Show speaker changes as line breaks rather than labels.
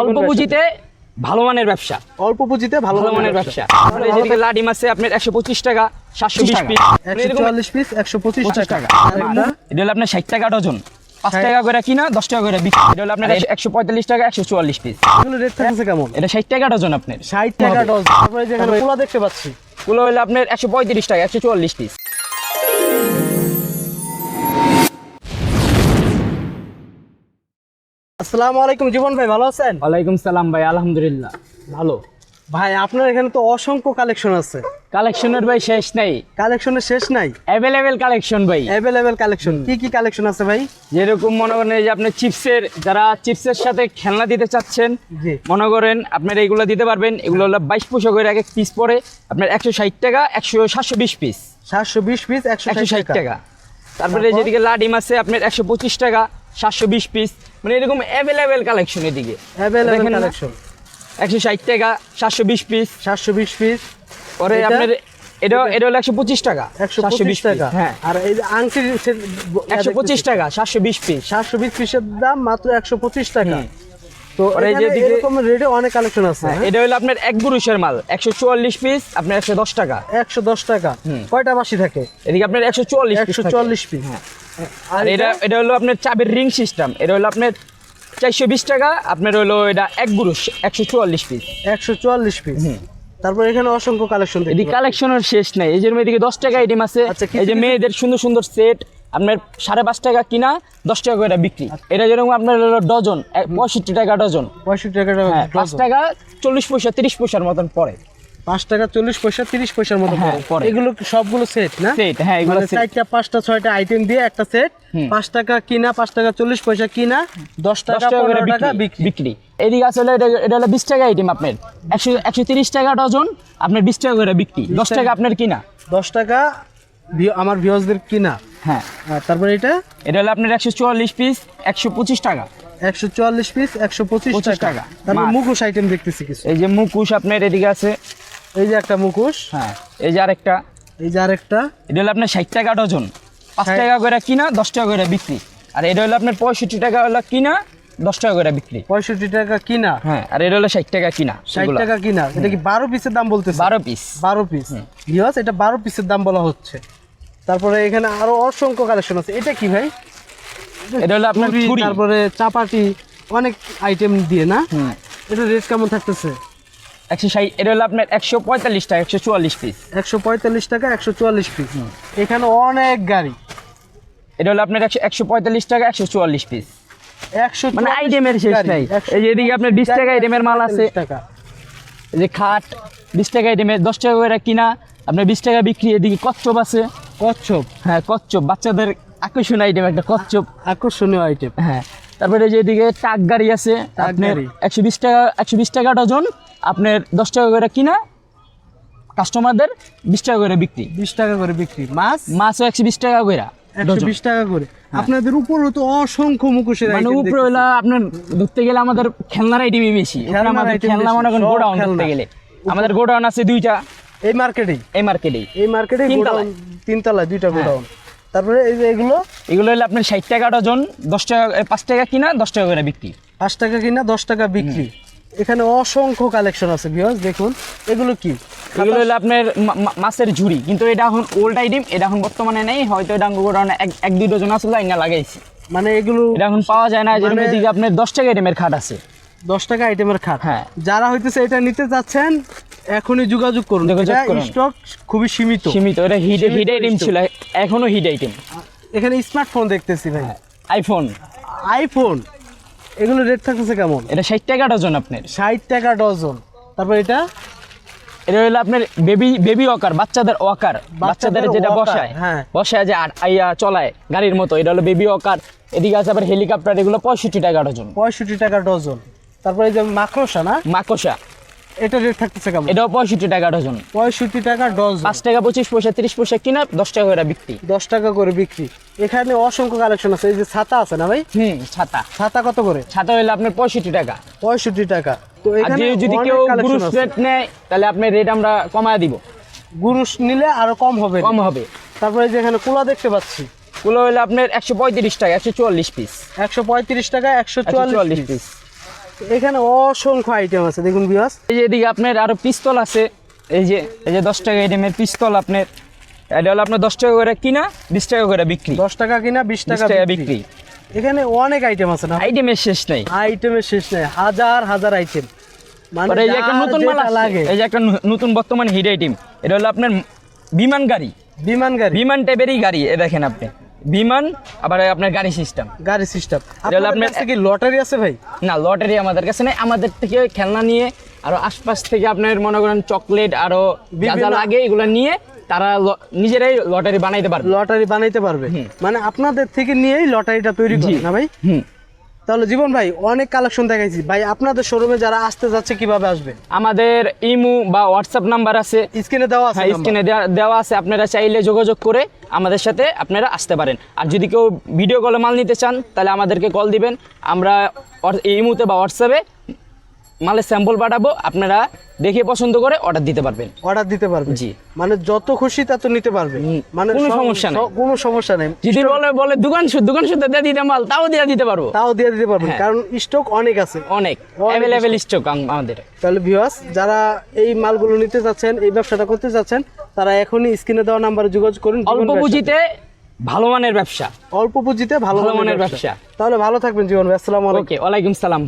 অল্প পুঁজিতে ভালো মানের ব্যবসা।
অল্প পুঁজিতে ভালো
মানের ব্যবসা। যেদিকে লাডিম আছে আপনার একশো পঁচিশ টাকা সাতশো বিশ পিস।
একশো চুয়াল্লিশ পিস একশো পঁচিশ টাকা।
এটা হলো আপনার ষাট টাকা ডজন। পাঁচ টাকা করে কিনা দশ টাকা করে বিক্রি। এটা হলো আপনার একশো পঁয়তাল্লিশ টাকা একশো চুয়াল্লিশ পিস।
এগুলো রেট থাকছে কেমন?
এটা ষাট টাকা ডজন আপনার।
ষাট টাকা ডজন। তারপরে যেখানে পোলা দেখতে পাচ্ছি।
গুলো হলো আপনার একশো পঁয়ত্রিশ টাকা একশো চুয়াল্লিশ পিস।
আসসালামু আলাইকুম জীবন ভাই ভালো আছেন?
ওয়ালাইকুম সালাম ভাই আলহামদুলিল্লাহ। ভালো।
ভাই আপনার এখানে তো অসংখ্য কালেকশন আছে।
কালেকশনের ভাই শেষ নেই।
কালেকশনের শেষ নাই?
অ্যাভেলেবেল কালেকশন ভাই।
Available collection. কি কি কালেকন আছে ভাই?
যেরকম মনে করেন এই যে আপনি চিপসের যারা চিপসের সাথে খেলনা দিতে চাচ্ছেন মনে করেন আপনার এইগুলো দিতে পারবেন। এগুলো হলো বাইশ পোশো করে এক এক পিস পরে আপনার একশো ষাট টাকা একশো সাতশো বিশ পিস
সাতশো বিশ পিস একশো
একশো ষাট টাকা। তারপরে যেদিকে লাডিম আছে আপনার একশো পঁচিশ টাকা সাতশো বিশ পিস মানে এরকম অ্যাভেলেবেল কালেকশন এদিকে।
অ্যাভেলেবেল কালেকশন
একশো ষাট টাকা সাতশো বিশ পিস
সাতশো বিশ পিস
পরে আপনার এটা? এটা হলো একশো পঁচিশ টাকা।
একশো
720
পঁচিশ টাকা।
হ্যাঁ।
আর এই যে আংটির
একশো পঁচিশ টাকা সাতশো বিশ পিস
সাতশো বিশ পিসের দাম মাত্র একশো পঁচিশ টাকা। তো
দিকে-
এরকম রেটে অনেক কালেকশন আছে
হ্যাঁ এটা হলো আপনার এক বুরুষের মাল একশো চুয়াল্লিশ পিস আপনার একশো দশ টাকা।
একশো দশ টাকা। কয়টা বাসি থাকে?
এদিকে আপনার একশো চুয়াল্লিশ
একশো চুয়াল্লিশ পিস
হ্যাঁ। আর এটা এটা হলো আপনার চাবের রিং সিস্টেম এটা হলো আপনার চারশো বিশ টাকা আপনার হলো এটা এক বুরুষ একশো চুয়াল্লিশ পিস
একশো চুয়াল্লিশ পিস তারপর এখানে অসংখ্য কালেকশন
এদিকে কালেকশনের শেষ নাই এই যে এদিকে দশ টাকা আইটেম আছে।
আচ্ছা,
এই যে মেয়েদের সুন্দর সুন্দর সেট আপনার সাড়ে পাঁচ টাকা কিনা দশ টাকা করে বিক্রি। এটা যেরকম আপনার ডজন পঁয়ষট্টি টাকা ডজন।
পঁয়ষট্টি টাকা
হ্যাঁ পাঁচ টাকা চল্লিশ পয়সা তিরিশ পয়সার মতন পড়ে।
পাঁচ টাকা চল্লিশ পয়সা তিরিশ পয়সার মতো
হ্যাঁ,
পড়ে। এগুলো সবগুলো সেট না?
সেট হ্যাঁ এগুলো
মানে চারটা পাঁচটা ছয়টা আইটেম দিয়ে একটা সেট পাঁচ টাকা কিনা পাঁচ টাকা চল্লিশ পয়সা কিনা দশ টাকা পনেরো টাকা
বিক্রি। এদিকে আসলে এটা এটা হলো বিশ টাকা আইটেম আপনার। একশো একশো তিরিশ টাকা ডজন আপনার বিশ টাকা করে বিক্রি। দশ টাকা। আপনার কিনা।
দশ টাকা আমার ভিউজদের কিনা।
হ্যাঁ
আর তারপরে এটা?
এটা হলো আপনার একশো চুয়াল্লিশ পিস একশো পঁচিশ টাকা।
একশো চুয়াল্লিশ পিস একশো পঁচিশ টাকা। তারপর মুখোশ আইটেম দেখতেছি কিছু।
এই যে মুকুশ আপনার এদিকে আছে।
এই যে একটা মুখোশ।
হ্যাঁ এই যে আরেকটা।
এই যে আরেকটা।
এটা হলো আপনার ষাট টাকা ডজন। পাঁচ টাকা করে কিনা দশ টাকা করে বিক্রি। আর এটা হলো আপনার পঁয়ষট্টি টাকা হলো কিনা দশ টাকা করে বিক্রি।
পঁয়ষট্টি টাকা কিনা?
হ্যাঁ আর এটা হলো ষাট টাকা কিনা
ষাট টাকা কিনা? এটা কি বারো পিসের দাম বলতেছে
বারো পিস
বারো পিস এটা বারো পিসের দাম বলা হচ্ছে। তারপরে এখানে আরও অসংখ্য কালেকশন আছে। এটা কি ভাই?
এটা হলো আপনার
ছুরি, তারপরে চাপাটি অনেক আইটেম দিয়ে না? এটা রেট কেমন থাকতেছে?
একশো ষাট এটা হলো আপনার একশো পঁয়তাল্লিশ টাকা একশো চুয়াল্লিশ পিস
একশো পঁয়তাল্লিশ টাকা একশো চুয়াল্লিশ পিস এখানে অনেক গাড়ি।
এটা হলো আপনার একশো একশো পঁয়তাল্লিশ টাকা একশো চুয়াল্লিশ পিস
একশো
মানে আইটেমের শেষ নাই। এই যে এদিকে আপনার বিশ টাকা আইটেমের মাল আছে।
টাকা।
এই যে খাট বিশ টাকা আইটেমের দশ টাকা করে কিনা আপনার বিশ টাকা বিক্রি এদিকে কচ্ছপ আছে।
কচ্ছপ।
হ্যাঁ কচ্ছপ। বাচ্চাদের আকর্ষণ আইটেম একটা কচ্ছপ।
আকর্ষণীয় আইটেম
হ্যাঁ তারপরে যে এদিকে টাক গাড়ি আছে আপনার একশো বিশ টাকা একশো বিশ টাকা ডজন আপনার দশ টাকা করে কিনা কাস্টমারদের বিশ টাকা করে বিক্রি।
বিশ টাকা করে বিক্রি। মাছ?
মাছও একশো বিশ টাকা করে
একশো বিশ টাকা করে। আপনাদের উপরও তো অসংখ্য মুখোশের
মানে উপরে হলো আপনার ধরতে গেলে আমাদের খেলনার আইটেমই বেশি। খেলনা মনে করেন গোডাউন ধরতে গেলে। আমাদের গোডাউন আছে দুইটা।
এই মার্কেটেই?
এই মার্কেটেই।
এই মার্কেটে
তিনতলায়।
তিনতলায় দুইটা গোডাউন। তারপরে এই যে এগুলো?
এগুলো হলো আপনার ষাট টাকা ডজন দশ টাকা পাঁচ টাকা কিনা দশ টাকা করে বিক্রি।
পাঁচ টাকা কিনা দশ টাকা বিক্রি। এখানে অসংখ্য কালেকশন আছে ভিউয়ার্স দেখুন। এগুলো কি?
এগুলো হলো আপনার মাছের ঝুড়ি। কিন্তু এটা এখন ওল্ড আইটেম এটা এখন বর্তমানে নেই। হয়তো এটা গোডাউনে এক এক দুই ডজন আসলে আইনা লাগাইছি।
মানে এগুলো
এটা এখন পাওয়া যায় না যেরকম
মানে-
এদিকে আপনার দশ টাকা আইটেমের খাট আছে।
দশ টাকা আইটেমের খাট।
হ্যাঁ।
যারা হইতেছে এটা নিতে চাচ্ছেন এখনই যোগাযোগ করুন। স্টক খুবই সীমিত।
সীমিত এটা হিট হিট আইটেম ছিল এখনও হিট আইটেম
এখানে স্মার্টফোন দেখতেছি ভাই।
আইফোন
আইফোন এগুলো রেট থাকতেছে কেমন?
এটা ষাট টাকা ডজন আপনার।
ষাট টাকা ডজন তারপর এটা?
এটা হলো আপনার বেবি বেবি ওয়াকার বাচ্চাদের ওয়াকার বাচ্চাদের যেটা বসায়
হ্যাঁ।
বসায় যে আইয়া চলায় গাড়ির মতো। এটা হলো বেবি ওয়াকার এদিকে আছে আবার হেলিকপ্টার এগুলো পঁয়ষট্টি টাকা ডজন
পঁয়ষট্টি টাকা ডজন তারপরে এই যে মাকড়সা না?
মাকসা
এটা রেট থাকতেছে কেমন?
এটাও পঁয়ষট্টি টাকা ডজন।
পঁয়ষট্টি টাকা ডজন।
পাঁচ টাকা পঁচিশ পয়সা তিরিশ পয়সা কিনা দশ টাকা করে বিক্রি।
দশ টাকা করে বিক্রি। এখানে অসংখ্য কালেকশন আছে। এই যে ছাতা আছে না ভাই?
হুম ছাতা।
ছাতা কত করে?
ছাতা হইলে আপনার পঁয়ষট্টি টাকা।
পঁয়ষট্টি টাকা। তো এখানে
যদি কেউ গ্রুস রেট নেয় তাহলে আপনার রেট আমরা কমায় দিব।
গুরুস নিলে আরও কম হবে।
কম হবে।
তারপরে যে এখানে কুলা দেখতে পাচ্ছি।
কুলা হইলে আপনার একশো পঁয়ত্রিশ টাকা একশো চুয়াল্লিশ পিস
একশো পঁয়ত্রিশ টাকা একশো
চুয়াল্লিশ পিস
এখানে অসংখ্য আইটেম আছে দেখুন বিয়াস
এই যে এদিকে আপনার আরও পিস্তল আছে। এই যে এই যে দশ টাকা আইটেমের পিস্তল আপনার। এটা হলো আপনার দশ টাকা করে কিনা বিশ টাকা করে বিক্রি।
দশ টাকা কিনা বিশ টাকা বিক্রি। এখানে অনেক আইটেম আছে না?
আইটেমের শেষ নেই।
আইটেমের শেষ নেই হাজার হাজার আইটেম মানে
এই যে একটা নতুন মাল
লাগে।
এই যে একটা নতুন বর্তমান হিট আইটেম এটা হলো আপনার বিমান গাড়ি।
বিমান গাড়ি।
বিমান টাইপেরই গাড়ি এ দেখেন আপনি। বিমান আবার আপনার গাড়ি সিস্টেম
গাড়ি সিস্টেম
তাহলে
আপনার কাছে কি লটারি আছে ভাই?
না লটারি আমাদের কাছে নেই। আমাদের থেকে খেলনা নিয়ে আরও আশপাশ থেকে আপনার মনে করেন চকলেট আরও যা যা লাগে এগুলো নিয়ে তারা নিজেরাই লটারি বানাইতে পারবে।
লটারি বানাইতে পারবে। মানে আপনাদের থেকে নিয়েই লটারিটা তৈরি করে না ভাই?
হুম।
তাহলে জীবন ভাই অনেক কালেকশন দেখাইছি। ভাই আপনাদের শোরুমে যারা আসতে যাচ্ছে কীভাবে আসবে?
আমাদের ইমু বা হোয়াটসঅ্যাপ নাম্বার আছে।
স্ক্রিনে দেওয়া আছে
হ্যাঁ। স্ক্রিনে দেওয়া আছে। আপনারা চাইলে যোগাযোগ করে আমাদের সাথে আপনারা আসতে পারেন। আর যদি কেউ ভিডিও কলে মাল নিতে চান তাহলে আমাদেরকে কল দিবেন। আমরা ইমুতে বা হোয়াটসঅ্যাপে মালের স্যাম্পল পাঠাবো আপনারা দেখে পছন্দ করে অর্ডার দিতে পারবেন।
অর্ডার দিতে পারবে
জি।
মানে যত খুশি তত নিতে পারবে মানে
কোনো সমস্যা নেই।
কোনো সমস্যা নেই।
যদি বলে বলে দোকান শুদ্ধ দোকান শুদ্ধ দিয়ে দিতে মাল তাও দিয়ে দিতে পারব।
তাও দিয়ে দিতে পারবেন।
হ্যাঁ।
কারণ স্টক অনেক আছে।
অনেক। অ্যাভেলেবেল স্টক আমাদের।
তাহলে ভিউয়ার্স যারা এই মালগুলো নিতে চাচ্ছেন এই ব্যবসাটা করতে চাচ্ছেন তারা এখনই স্ক্রিনে দেওয়া নাম্বারে যোগাযোগ করুন
অল্প। পুঁজিতে ভালো মানের ব্যবসা।
অল্প পুঁজিতে ভালো মানের ব্যবসা। তাহলে ভালো থাকবেন জীবন ভাই। আসসালামু আলাইকুম।
ওয়ালাইকুম সালাম